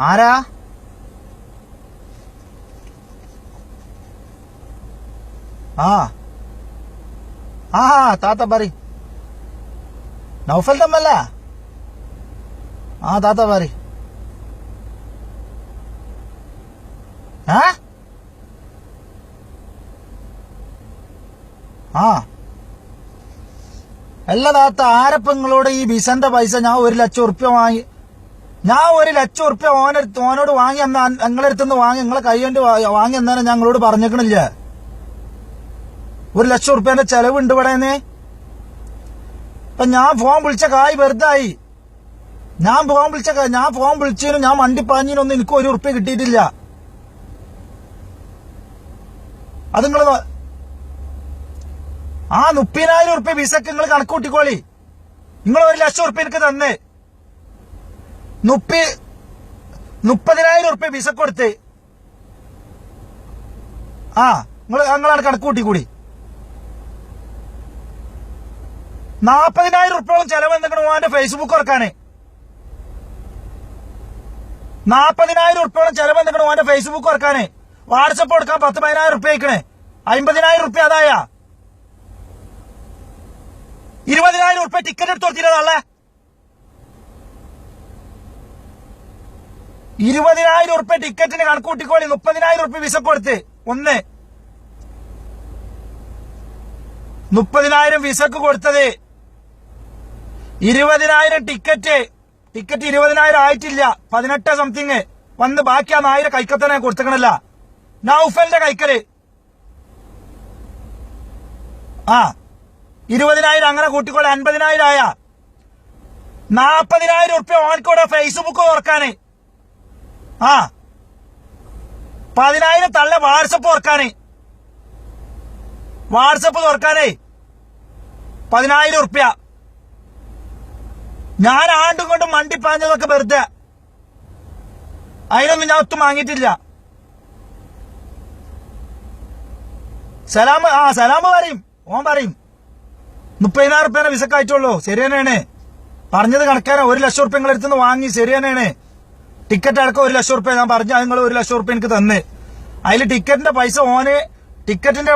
ആരാ? ആ. ആ താത്ത പറ. നൗഫൽ തമ്മല്ല? ആ താത്ത പറ. ആ ആ. അല്ല താത്ത ആരപ്പങ്ങളോട് ഈ ബിസന്റെ പൈസ ഞാൻ ഒരു ലക്ഷം ഉറുപ്പ്യ വാങ്ങി ഞാൻ ഒരു ലക്ഷം ഉറുപ്പ്യ ഓനെ ഓനോട് വാങ്ങി എന്നാ നിങ്ങളെ അടുത്തുനിന്ന് വാങ്ങി നിങ്ങളെ കൈ വാങ്ങി എന്നാലും ഞങ്ങളോട് പറഞ്ഞേക്കണില്ല. ഒരു ലക്ഷം ഉറുപ്പ്യന്റെ ചെലവുണ്ട് ഇവിടെ ഇപ്പൊ ഞാൻ ഫോൺ വിളിച്ച കായ് വെറുതായി. ഞാൻ ഫോൺ വിളിച്ച ഞാൻ ഫോൺ വിളിച്ചതിനും ഞാൻ മണ്ടിപ്പാഞ്ഞിനൊന്നും എനിക്ക് ഒരു ഉറുപ്പ്യ കിട്ടിയിട്ടില്ല. അത് നിങ്ങൾ ആ മുപ്പതിനായിരം ഉറുപ്പ്യ വിസക്ക് നിങ്ങൾ കണക്കൂട്ടിക്കോളി നിങ്ങൾ ഒരു ലക്ഷം ഉറുപ്പ്യ എനിക്ക് തന്നേ. മുപ്പി മുപ്പതിനായിരം ഉറുപ്പ്യ വിസ കൊടുത്ത്. ആ നിങ്ങൾ നിങ്ങളാണ് കണക്ക് കൂട്ടിക്കൂടി. നാപ്പതിനായിരം ഉറുപ്പ്യോളം ചെലവ് എന്തെങ്കിലും ഫേസ്ബുക്ക് തുറക്കാന് നാപ്പതിനായിരം ഉറുപ്പ്യോളം ചെലവ് എന്തെങ്കിലും ഓന്റെ ഫേസ്ബുക്ക് തുറക്കാന് വാട്സപ്പ് കൊടുക്കാൻ പത്ത് പതിനായിരം ഉറുപ്പ്യ അയക്കണേ. അമ്പതിനായിരം ഉറുപ്പ്യ അതായ. ഇരുപതിനായിരം ഉറുപ്പ്യ ടിക്കറ്റ് എടുത്ത് കൊടുത്തില്ലതാളെ ഇരുപതിനായിരം ഉറുപ്പ്യ ടിക്കറ്റിന് കണക്കൂട്ടിക്കോളി മുപ്പതിനായിരം ഉറുപ്പ്യ വിസ കൊടുത്ത്. ഒന്ന്. മുപ്പതിനായിരം വിസക്ക് കൊടുത്തത്. ഇരുപതിനായിരം ടിക്കറ്റ് ടിക്കറ്റ് ഇരുപതിനായിരം ആയിട്ടില്ല. പതിനെട്ട് സംതിങ് വന്ന് ബാക്കി ആ നായിരം കൈക്കത്തനെ കൊടുത്തക്കണല്ല. നൌഫലിന്റെ കൈക്കൽ. ആ. ഇരുപതിനായിരം അങ്ങനെ കൂട്ടിക്കോളെ അൻപതിനായിരം ആയ. നാപ്പതിനായിരം ഉറുപ്പ്യ ഓൻകൂടെ ഫേസ്ബുക്ക് തുറക്കാന് ആ. പതിനായിരം തള്ള വാട്സപ്പ് തുറക്കാനേ. വാട്സപ്പ് തുറക്കാനേ. പതിനായിരം ഉറുപ്യ ഞാൻ ആണ്ടും മണ്ടി പാഞ്ഞതൊക്കെ വെറുതെ. അതിനൊന്നും ഞാൻ ഒത്തും വാങ്ങിയിട്ടില്ല. സലാം ആ സലാം പറയും. ഓൻ പറയും. മുപ്പതിനായിരം റുപ്യേനെ വിസക്ക് അയച്ചുള്ളൂ. പറഞ്ഞത് കണക്കാണ്. ഒരു ലക്ഷം റുപ്യ നിങ്ങൾ അടുത്തുനിന്ന് വാങ്ങി. ശരി ടിക്കറ്റ് അടക്കം ഒരു ലക്ഷം റുപ്യ ഞാൻ പറഞ്ഞു നിങ്ങൾ ഒരു ലക്ഷം റുപ്യ എനിക്ക് തന്ന്. അതിൽ ടിക്കറ്റിന്റെ പൈസ ഓന് ടിക്കറ്റിന്റെ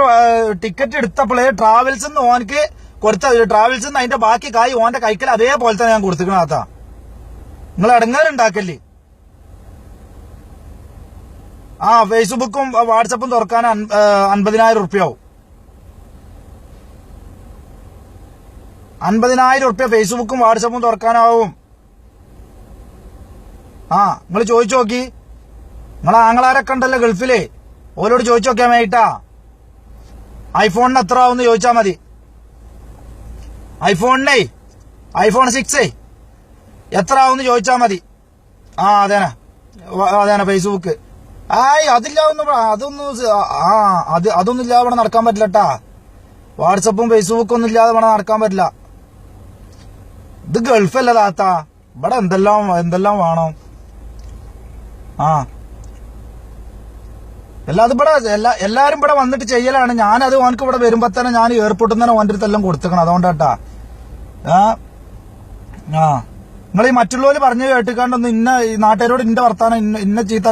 ടിക്കറ്റ് എടുത്തപ്പോഴേ ട്രാവൽസ് നിന്ന് ഓനക്ക് കൊടുത്ത ട്രാവൽസ് നിന്ന് അതിന്റെ ബാക്കി കായ് ഓന്റെ കൈക്കൽ അതേപോലെ തന്നെ ഞാൻ കൊടുത്തിക്കണ താത്ത നിങ്ങൾ അടങ്ങാറുണ്ടാക്കല്ലേ ആ ഫേസ്ബുക്കും വാട്സപ്പും തുറക്കാൻ അൻപതിനായിരം റുപ്യാവും. അൻപതിനായിരം റുപ്യ ഫേസ്ബുക്കും വാട്സപ്പും തുറക്കാനാവും. ആ നിങ്ങൾ ചോദിച്ചു നോക്കി. നിങ്ങൾ ആങ്ങളാരൊക്കെ ഉണ്ടല്ലോ ഗൾഫിൽ. ഓരോട് ചോദിച്ചു നോക്കിയാ മേട്ടാ. ഐഫോണിന് എത്ര ആവും ചോദിച്ചാ മതി. ഐഫോണിനെ ഐഫോൺ സിക്സ് എത്ര ആവും ചോദിച്ചാ മതി. ആ അതേന. അതേന ഫേസ്ബുക്ക് ആയി അതില്ല അതൊന്നും ആ അത് അതൊന്നും ഇല്ലാതെ ഇവിടെ നടക്കാൻ പറ്റില്ല കേട്ടാ വാട്സപ്പും ഫേസ്ബുക്കും ഒന്നും ഇല്ലാതെ ഇവിടെ നടക്കാൻ പറ്റില്ല. ഇത് ഗൾഫല്ല താത്ത? ഇവിടെ എന്തെല്ലാം എന്തെല്ലാം വേണം? ആ. എല്ലാ ഇവിടെ എല്ലാ എല്ലാരും ഇവിടെ വന്നിട്ട് ചെയ്യലാണ്. ഞാനത് ഓനക്ക് ഇവിടെ വരുമ്പോ തന്നെ ഞാൻ എയർപോർട്ടിൽ നിന്ന് ഓന്റെ അടുത്തെല്ലാം കൊടുത്തേക്കണം. അതുകൊണ്ടാട്ടാ. ആ. ആ. നിങ്ങൾ ഈ മറ്റുള്ളവര് പറഞ്ഞു കേട്ടിക്കാണ്ടൊന്ന് ഇന്ന ഈ നാട്ടുകാരോട് ഇന്റെ വർത്താനം ഇന്ന ഇന്ന ചീത്ത